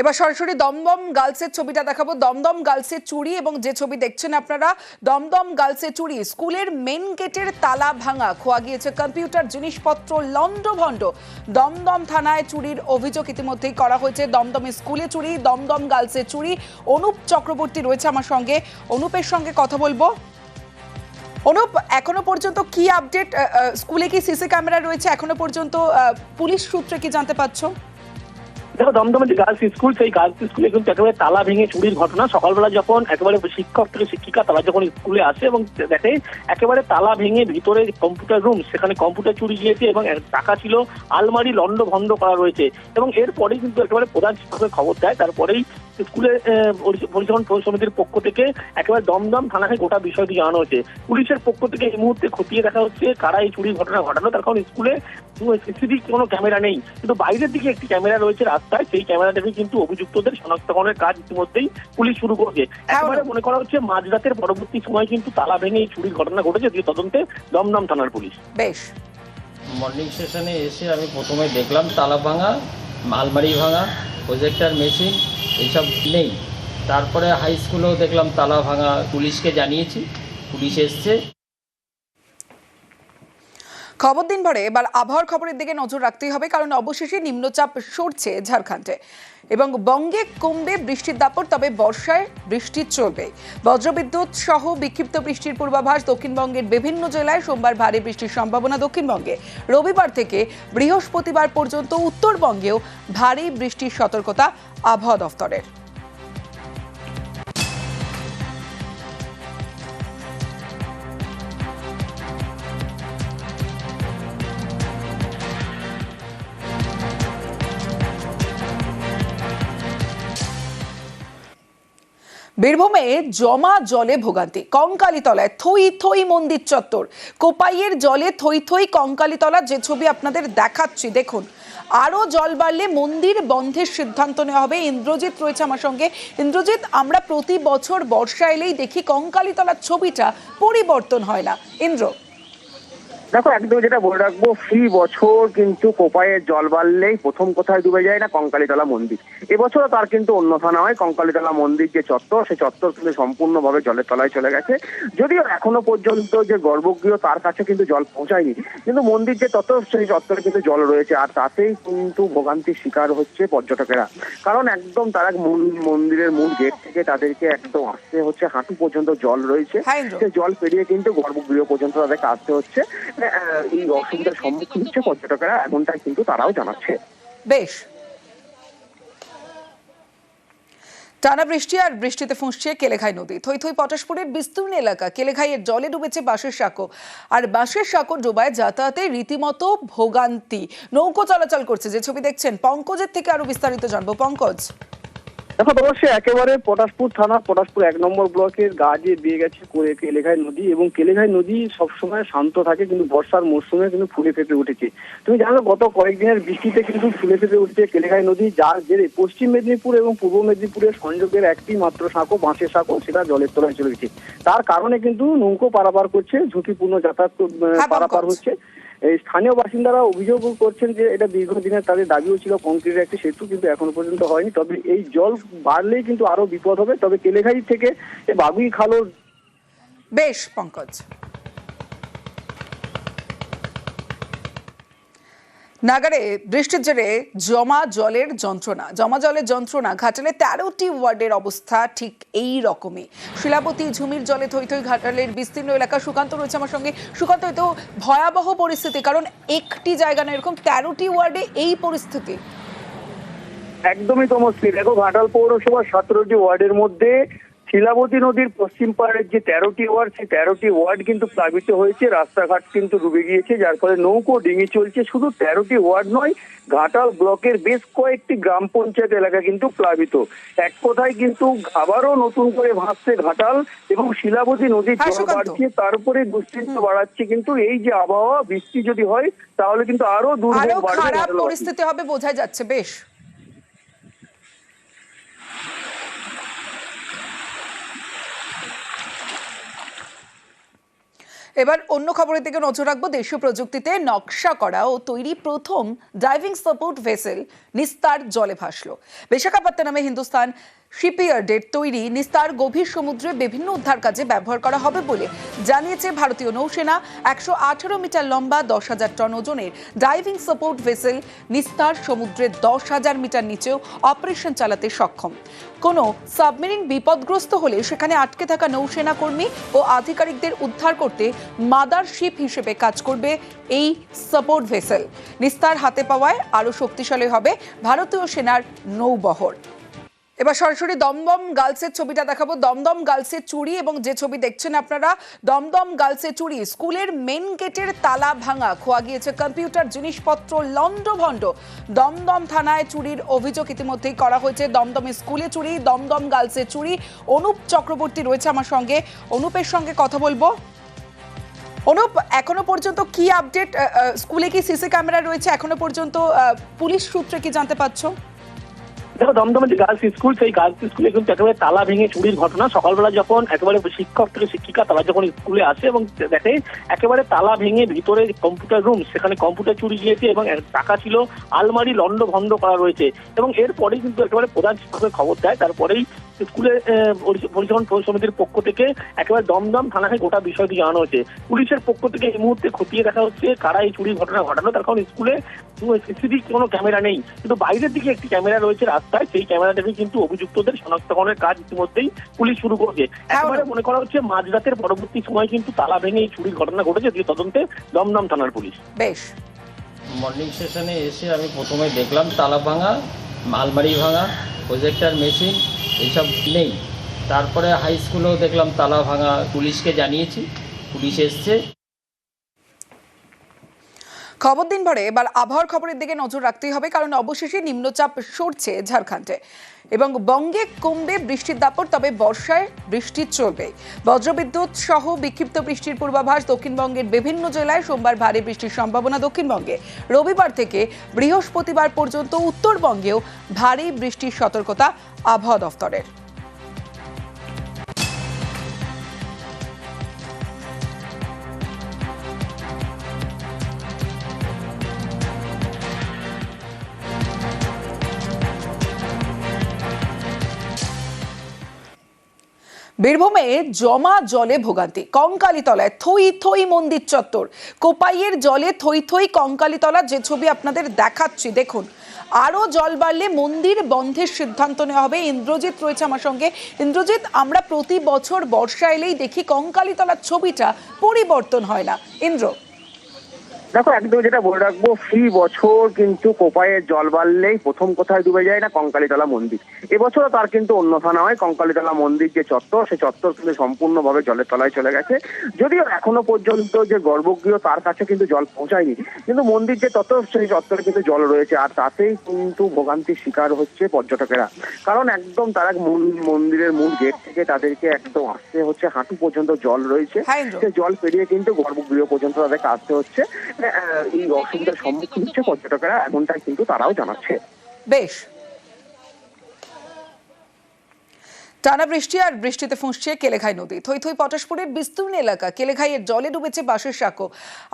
এবার সরাসরি দমদম গার্লসের ছবিটা দেখাবো। দমদম গার্লসের চুরি এবং যে ছবি দেখছেন আপনারা, দমদম গার্লসের চুরি স্কুলের মেন গেটের তালা ভাঙা, খোয়া গিয়েছে কম্পিউটার জিনিসপত্র লন্ডভন্ড দমদম থানায় চুরির অভিযোগ ইতিমধ্যেই করা হয়েছে। দমদমে স্কুলে চুরি, দমদম গার্লসের চুরি। অনুপ চক্রবর্তী রয়েছে আমার সঙ্গে। অনুপের সঙ্গে কথা বলব। অনুপ, এখনও পর্যন্ত কি আপডেট? স্কুলে কি সিসি ক্যামেরা রয়েছে? এখনও পর্যন্ত পুলিশ সূত্রে কি জানতে পারছ? দেখো দমদমের যে গার্লস স্কুল সেই গার্লস স্কুলে কিন্তু একেবারে তালা ভেঙে চুরির ঘটনা। সকালবেলা যখন একেবারে শিক্ষক থেকে শিক্ষিকা তারা যখন স্কুলে আসে এবং দেখে, একেবারে তালা ভেঙে ভিতরে কম্পিউটার রুম সেখানে কম্পিউটার চুরি গিয়েছে এবং টাকা ছিল, আলমারি লন্ড ভন্ড করা রয়েছে। এবং এরপরেই কিন্তু একেবারে প্রধান শিক্ষকের খবর দেয়, তারপরেই স্কুলে পরিচালন সমিতির পক্ষ থেকে একেবারে দমদম থানাকে গোটা বিষয়টি জানানো হয়েছে। পুলিশের পক্ষ থেকে এই মুহূর্তে খতিয়ে দেখা হচ্ছে কারা এই চুরির ঘটনা ঘটানো তার কারণ স্কুলে সিসিটিভি কোনো ক্যামেরা নেই। কিন্তু বাইরের দিকে একটি ক্যামেরা রয়েছে রাস্তায়। সেই ক্যামেরা থেকে কিন্তু অভিযুক্তদের শনাক্তকরণের কাজ ইতিমধ্যেই পুলিশ শুরু করেছে। একেবারে মনে করা হচ্ছে মাঝরাতের পরবর্তী সময় কিন্তু তালা ভেঙে এই চুরির ঘটনা ঘটেছে। দিয়ে তদন্তে দমদম থানার পুলিশ। বেশ। মর্নিং সেশনে এসে আমি প্রথমে দেখলাম তালা ভাঙা আলমারি ভাঙা প্রজেক্টর মেশিন এইসব নেই। তারপরে হাই স্কুলেও দেখলাম তালা ভাঙা পুলিশকে জানিয়েছি। পুলিশ এসছে। খবর দিন ভরে, এবার আবহাওয়ার খবরের দিকে নজর রাখতেই হবে, কারণ অবশেষে নিম্নচাপ সরছে ঝাড়খণ্ডে। এবং বঙ্গে কমবে বৃষ্টির দাপট, তবে বর্ষায় বৃষ্টি চলবে। বজ্রবিদ্যুৎ সহ বিক্ষিপ্ত বৃষ্টির পূর্বাভাস দক্ষিণবঙ্গের বিভিন্ন জেলায় সোমবার ভারী বৃষ্টির সম্ভাবনা দক্ষিণবঙ্গে। রবিবার থেকে বৃহস্পতিবার পর্যন্ত উত্তরবঙ্গেও ভারী বৃষ্টির সতর্কতা আবহাওয়া দফতরের। বীরভূমে জমা জলে ভোগান্তি। কঙ্কালীতলায় থই থই মন্দির চত্বর। কোপাইয়ের জলে থই থই কঙ্কালীতলা, যে ছবি আপনাদের দেখাচ্ছি, দেখুন। আরও জল বাড়লে মন্দির বন্ধের সিদ্ধান্ত নেওয়া হবে। ইন্দ্রজিৎ রয়েছে আমার সঙ্গে। ইন্দ্রজিৎ, আমরা প্রতি বছর বর্ষা এলেই দেখি কঙ্কালীতলার ছবিটা পরিবর্তন হয় না। ইন্দ্র। দেখো, একদম যেটা বলে রাখব ফি বছর কিন্তু কোপায়ের জল বাড়লেই প্রথম কোথায় ডুবে যায় না? কঙ্কালীতলা মন্দির। এবছরও তার কিন্তু অন্যথা নয় কঙ্কালীতলা মন্দির যে চত্বর সেই চত্বর কিন্তু সম্পূর্ণভাবে জলের তলায় চলে গেছে। যদিও এখনও পর্যন্ত যে গর্ভগৃহ, তার কাছে কিন্তু জল পৌঁছায়নি। কিন্তু মন্দির যে চত্বর, সেই চত্বরে কিন্তু জল রয়েছে। আর তাতেই কিন্তু ভোগান্তির শিকার হচ্ছে পর্যটকেরা। কারণ একদম তারা মন্দিরের মূল গেট থেকে তাদেরকে একদম আসতে হচ্ছে হাঁটু পর্যন্ত জল রয়েছে। হ্যাঁ। সেই জল পেরিয়ে কিন্তু গর্ভগৃহ পর্যন্ত তাদেরকে আসতে হচ্ছে। এই অসুবিধার সম্মুখীন হচ্ছে পর্যটকেরা এমনটাই কিন্তু তারাও জানাচ্ছে। বেশ। টানা বৃষ্টি আর বৃষ্টিতে ফুঁসছে কেলেঘাই নদী। থই থই পটাশপুরের বিস্তীর্ণ এলাকা কেলেঘাইয়ের জলে ডুবেছে বাঁশের সাঁকো। আর বাঁশের সাঁকো ডোবায় যাতায়াতে রীতিমতো ভোগান্তি। নৌকো চলাচল করছে যে ছবি দেখছেন পঙ্কজের থেকে আরও বিস্তারিত জানব। পঙ্কজ। দেখো অবশ্যই একেবারে পটাশপুর থানা পটাশপুর এক নম্বর ব্লকের গা দিয়ে দিয়ে গেছে করে কেলেঘাই নদী এবং কেলেঘাই নদী সবসময় শান্ত থাকে কিন্তু বর্ষার মরশুমে কিন্তু ফুলে ফেপে উঠেছে। তুমি জানো গত কয়েকদিনের বৃষ্টিতে কিন্তু ফুলে ফেপে উঠেছে কেলেঘাই নদী যার জেরে পশ্চিম মেদিনীপুর এবং পূর্ব মেদিনীপুরের সংযোগের একটি মাত্র সাঁকো বাঁশের সাঁকো সেটা জলের তলায় চলে গেছে। তার কারণে কিন্তু নৌকো পারাপার করছে ঝুঁকিপূর্ণ যাতায়াত পারাপার হচ্ছে। স্থানীয় বাসিন্দারা অভিযোগ করছেন যে এটা দীর্ঘদিনের তাদের দাবিও ছিল কংক্রিটের একটি সেতু কিন্তু এখনও পর্যন্ত হয়নি। তবে এই জল বাড়লেই কিন্তু আরও বিপদ হবে। তবে কেলেঘাই থেকে বাগুই খালো বেশ, পঙ্কজ। নাগারে বৃষ্টির জেরে জমা জলের যন্ত্রণা। জমা জলের যন্ত্রণা ঘাটালে তেরোটি ওয়ার্ডের অবস্থা ঠিক এই রকমই। শিলাবতী, ঝুমির জলে থই থই ঘাটালের বিস্তীর্ণ এলাকা সুকান্ত রয়েছে আমার সঙ্গে। সুকান্ত এ তো ভয়াবহ পরিস্থিতি, কারণ একটি জায়গা না, এরকম তেরোটি ওয়ার্ডে এই পরিস্থিতি। একদমই তমস্তি দেখো, ঘাটাল পৌরসভার সতেরোটি ওয়ার্ডের মধ্যে শিলাবতী নদীর পশ্চিম পাড়ের যে তেরোটি ওয়ার্ড সেই তেরোটি ওয়ার্ড কিন্তু প্লাবিত হয়েছে রাস্তাঘাট কিন্তু ডুবে গিয়েছে যার ফলে নৌকো ডিঙি চলছে। শুধু তেরোটি ওয়ার্ড নয় ঘাটাল ব্লকের বেশ কয়েকটি গ্রাম পঞ্চায়েত এলাকা কিন্তু প্লাবিত। এক কথায় কিন্তু আবারও নতুন করে ভাসছে ঘাটাল এবং শিলাবতী নদীর হ্যাঁ, জল বাড়ছে তার উপরে দুশ্চিন্তা বাড়াচ্ছে কিন্তু এই যে আবহাওয়া বৃষ্টি যদি হয় তাহলে কিন্তু আরও দুর্ভোগ বাড়বে পরিস্থিতি হবে বোঝা যাচ্ছে বেশ। এবার অন্য খবরের দিকে নজর রাখব। দেশীয় প্রযুক্তিতে নকশা করা ও তৈরি প্রথম ডাইভিং সাপোর্ট ভেসেল নিস্তার জলে ভাসলো। বিশাখাপত্তনমে হিন্দুস্তান শিপইয়ার্ডের তৈরি নিস্তার গভীর সমুদ্রে বিভিন্ন উদ্ধার কাজে ব্যবহার করা হবে বলে জানিয়েছে ভারতীয় নৌসেনা। একশো আঠারো মিটার লম্বা, দশ হাজার টন ওজনের ডাইভিং সাপোর্ট ভেসেল নিস্তার সমুদ্রের দশ হাজার মিটার নিচেও অপারেশন চালাতে সক্ষম। কোনো সাবমেরিন বিপদগ্রস্ত হলে সেখানে আটকে থাকা নৌসেনা কর্মী ও আধিকারিকদের উদ্ধার করতে মাদার শিপ হিসেবে কাজ করবে এই সাপোর্ট ভেসেল। নিস্তার হাতে পাওয়ায় আরও শক্তিশালী হবে ভারতীয় সেনার নৌবহর। এবার সরাসরি দমদম গার্লসের ছবিটা দেখাবো। দমদম গার্লসের চুরি এবং যে ছবি দেখছেন আপনারা, দমদম গার্লসের চুরি স্কুলের মেন গেটের তালা ভাঙা, খোয়া গিয়েছে কম্পিউটার জিনিসপত্র লণ্ডভণ্ড। দমদম থানায় চুরির অভিযোগ ইতিমধ্যেই করা হয়েছে। দমদমে স্কুলে চুরি, দমদম গার্লসের চুরি। অনুপ চক্রবর্তী রয়েছে আমার সঙ্গে। অনুপের সঙ্গে কথা বলব। অনুপ, এখনও পর্যন্ত কি আপডেট? স্কুলে কি সিসি ক্যামেরা রয়েছে? এখনও পর্যন্ত পুলিশ সূত্রে কি জানতে পারছ? দেখো দমদমের যে গার্লস স্কুল সেই গার্লস স্কুলে কিন্তু একেবারে তালা ভেঙে চুরির ঘটনা। সকালবেলা যখন একেবারে শিক্ষক থেকে শিক্ষিকা তারা যখন স্কুলে আসে এবং দেখে, একেবারে তালা ভেঙে ভিতরে কম্পিউটার রুম সেখানে কম্পিউটার চুরি গিয়েছে এবং টাকা ছিল, আলমারি লন্ড ভন্ড করা রয়েছে। এবং এরপরেই কিন্তু একেবারে প্রধান শিক্ষকের খবর দেয়, তারপরেই স্কুলে পরিচালন সমিতির পক্ষ থেকে একেবারে দমদম থানাকে গোটা বিষয়টি জানানো হয়েছে। পুলিশের পক্ষ থেকে এই মুহূর্তে খতিয়ে দেখা হচ্ছে কারা এই চুরির ঘটনা ঘটানো তার কারণ স্কুলে সিসিটিভি কোনো ক্যামেরা নেই। কিন্তু বাইরের দিকে একটি ক্যামেরা রয়েছে রাস্তায় সেই ক্যামেরা থেকে কিন্তু অভিযুক্তদের শনাক্তকরণের কাজ ইতিমধ্যেই পুলিশ শুরু করেছে। একেবারে মনে করা হচ্ছে মাঝরাতের পরবর্তী সময় কিন্তু তালা ভেঙে এই চুরির ঘটনা ঘটেছে। দিয়ে তদন্তে দমদম থানার পুলিশ। বেশ। মর্নিং সেশনে এসে আমি প্রথমে দেখলাম তালা ভাঙা আলমারি ভাঙা প্রজেক্টার মেশিন এইসব নেই। তারপরে হাই স্কুলেও দেখলাম তালা ভাঙা পুলিশকে জানিয়েছি। পুলিশ এসছে। খবর দিন ভরে এবার আবহাওয়ার খবরের দিকে নজর রাখতেই হবে, কারণ অবশেষে নিম্নচাপ সরছে ঝাড়খণ্ডে। এবং বঙ্গে কমবে বৃষ্টির দাপট, তবে বর্ষায় বৃষ্টি চলবে। বজ্রবিদ্যুৎ সহ বিক্ষিপ্ত বৃষ্টির পূর্বাভাস দক্ষিণবঙ্গের বিভিন্ন জেলায় সোমবার ভারী বৃষ্টির সম্ভাবনা দক্ষিণবঙ্গে। রবিবার থেকে বৃহস্পতিবার পর্যন্ত উত্তরবঙ্গেও ভারী বৃষ্টির সতর্কতা আবহাওয়া দফতরের। বীরভূমে জমা জলে ভোগান্তি। কঙ্কালীতলায় থই থই মন্দির চত্বর। কোপাইয়ের জলে থই থই কঙ্কালীতলা যে ছবি আপনাদের দেখাচ্ছি, দেখুন। আরও জল বাড়লে মন্দির বন্ধের সিদ্ধান্ত নেওয়া হবে। ইন্দ্রজিৎ রয়েছে আমার সঙ্গে। ইন্দ্রজিৎ, আমরা প্রতি বছর বর্ষা এলেই দেখি কঙ্কালীতলার ছবিটা পরিবর্তন হয় না। ইন্দ্র। দেখো একদম যেটা বলে রাখব ফি বছর কিন্তু কোপায়ের জল বাড়লেই প্রথম কোথায় ডুবে যায় না? কঙ্কালীতলা মন্দির। এবছরও তার কিন্তু অন্যথা নয়। কঙ্কালীতলা মন্দির যে চত্বর সেই চত্বর কিন্তু সম্পূর্ণভাবে জলের তলায় চলে গেছে। যদিও এখনও পর্যন্ত যে গর্ভগৃহ তার কাছে কিন্তু জল পৌঁছায়নি। কিন্তু মন্দির যে চত্বর সেই চত্বরে কিন্তু জল রয়েছে। আর তাতেই কিন্তু ভোগান্তির শিকার হচ্ছে পর্যটকেরা। কারণ একদম তারা মন- মন্দিরের মূল গেট থেকে তাদেরকে একদম আসতে হচ্ছে। হাঁটু পর্যন্ত জল রয়েছে। সেই জল পেরিয়ে কিন্তু গর্ভগৃহ পর্যন্ত তাদেরকে আসতে হচ্ছে। আহ, এই অসুবিধার সম্মুখীন হচ্ছে পর্যটকেরা কিন্তু তারাও জানাচ্ছে। বেশ। টানা বৃষ্টি আর বৃষ্টিতে ফুঁসছে কেলেঘাই নদী। থই থই পটাশপুরের বিস্তীর্ণ এলাকা কেলেঘাইয়ের জলে ডুবেছে বাঁশের সাঁকো।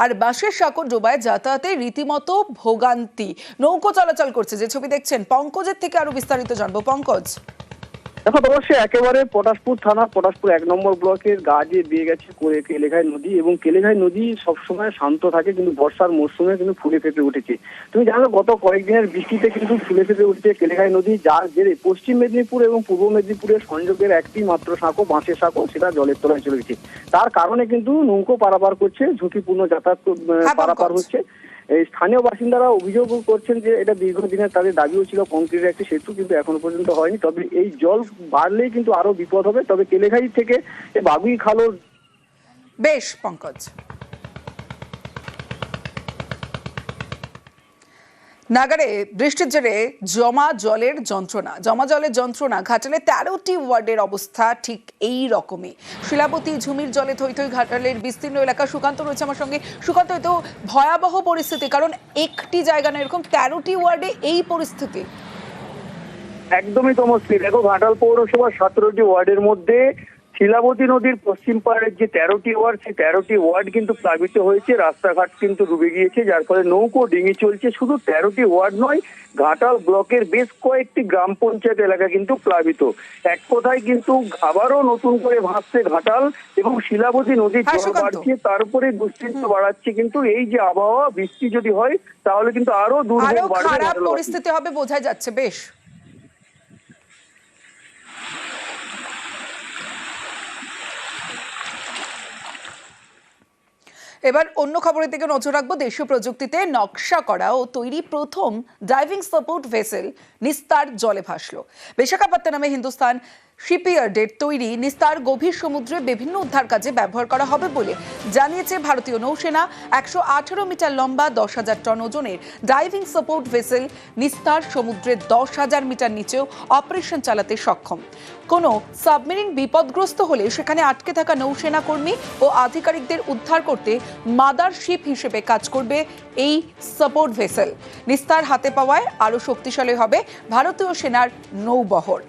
আর বাঁশের সাঁকো ডোবায় যাতায়াতে রীতিমতো ভোগান্তি। নৌকো চলাচল করছে যে ছবি দেখছেন পঙ্কজের থেকে আরও বিস্তারিত জানব। পঙ্কজ। দেখো অবশ্যই একেবারে পটাশপুর থানা পটাশপুর এক নম্বর ব্লকের গা দিয়ে বেয়ে গেছে করে কেলেঘাই নদী এবং কেলেঘাই নদী সবসময় শান্ত থাকে কিন্তু বর্ষার মরশুমে কিন্তু ফুলে ফেপে উঠেছে। তুমি জানো গত কয়েকদিনের বৃষ্টিতে কিন্তু ফুলে ফেপে উঠেছে কেলেঘাই নদী যার জেরে পশ্চিম মেদিনীপুর এবং পূর্ব মেদিনীপুরের সংযোগের একটি মাত্র সাঁকো বাঁশের সাঁকো সেটা জলের তলায় চলে গেছে। তার কারণে কিন্তু নৌকো পারাপার করছে ঝুঁকিপূর্ণ যাতায়াত হ্যাঁ, পারাপার হচ্ছে। স্থানীয় বাসিন্দারা অভিযোগ করছেন যে এটা দীর্ঘদিনের তাদের দাবিও ছিল কংক্রিটের একটি সেতু কিন্তু এখনও পর্যন্ত হয়নি। তবে এই জল বাড়লেই কিন্তু আরও বিপদ হবে। তবে কেলেঘাই থেকে বাগুই খালোর বেশ, পঙ্কজ। নাগারে বৃষ্টির জেরে জমা জলের যন্ত্রণা, জমা জলের যন্ত্রণা ঘাটালে তেরোটি ওয়ার্ডের অবস্থা ঠিক এই রকমই। শিলাবতী, ঝুমির জলে থই থই ঘাটালের বিস্তীর্ণ এলাকা সুকান্ত রয়েছে আমার সঙ্গে। সুকান্ত এ তো ভয়াবহ পরিস্থিতি, কারণ একটি জায়গা না, এরকম তেরোটি ওয়ার্ডে এই পরিস্থিতি। একদমই তমস্তি দেখো, ঘাটাল পৌরসভার সতেরোটি ওয়ার্ডের মধ্যে শিলাবতী নদীর পশ্চিম পাড়ের যে তেরোটি ওয়ার্ড সেই তেরোটি ওয়ার্ড কিন্তু প্লাবিত হয়েছে রাস্তাঘাট কিন্তু ডুবে গিয়েছে যার ফলে নৌকো ডিঙি চলছে। শুধু তেরোটি ওয়ার্ড নয় ঘাটাল ব্লকের বেশ কয়েকটি গ্রাম পঞ্চায়েত এলাকা কিন্তু প্লাবিত। এক কথায় কিন্তু আবারও নতুন করে ভাসছে ঘাটাল এবং শিলাবতী নদীর হ্যাঁ, জল বাড়ছে তার উপরে দুশ্চিন্তা বাড়াচ্ছে কিন্তু এই যে আবহাওয়া বৃষ্টি যদি হয় তাহলে কিন্তু আরও দুর্ভোগ বাড়বে পরিস্থিতি হবে বোঝা যাচ্ছে বেশ। এবার অন্য খবরের দিকে নজর রাখব। দেশীয় প্রযুক্তিতে নকশা করা ও তৈরি প্রথম ডাইভিং সাপোর্ট ভেসেল নিস্তার জলে ভাসলো। বিশাখাপত্তনমে হিন্দুস্তান শিপইয়ার্ডের তৈরি নিস্তার গভীর সমুদ্রে বিভিন্ন উদ্ধার কাজে ব্যবহার করা হবে বলে জানিয়েছে ভারতীয় নৌসেনা। একশো আঠারো মিটার লম্বা, দশ হাজার টন ওজনের ড্রাইভিং সাপোর্ট ভেসেল নিস্তার সমুদ্রের দশ হাজার মিটার নিচেও অপারেশন চালাতে সক্ষম। কোনো সাবমেরিন বিপদগ্রস্ত হলে সেখানে আটকে থাকা নৌসেনা কর্মী ও আধিকারিকদের উদ্ধার করতে মাদার শিপ হিসেবে কাজ করবে এই সাপোর্ট ভেসেল। নিস্তার হাতে পাওয়ায় আরও শক্তিশালী হবে ভারতীয় সেনার নৌবহর।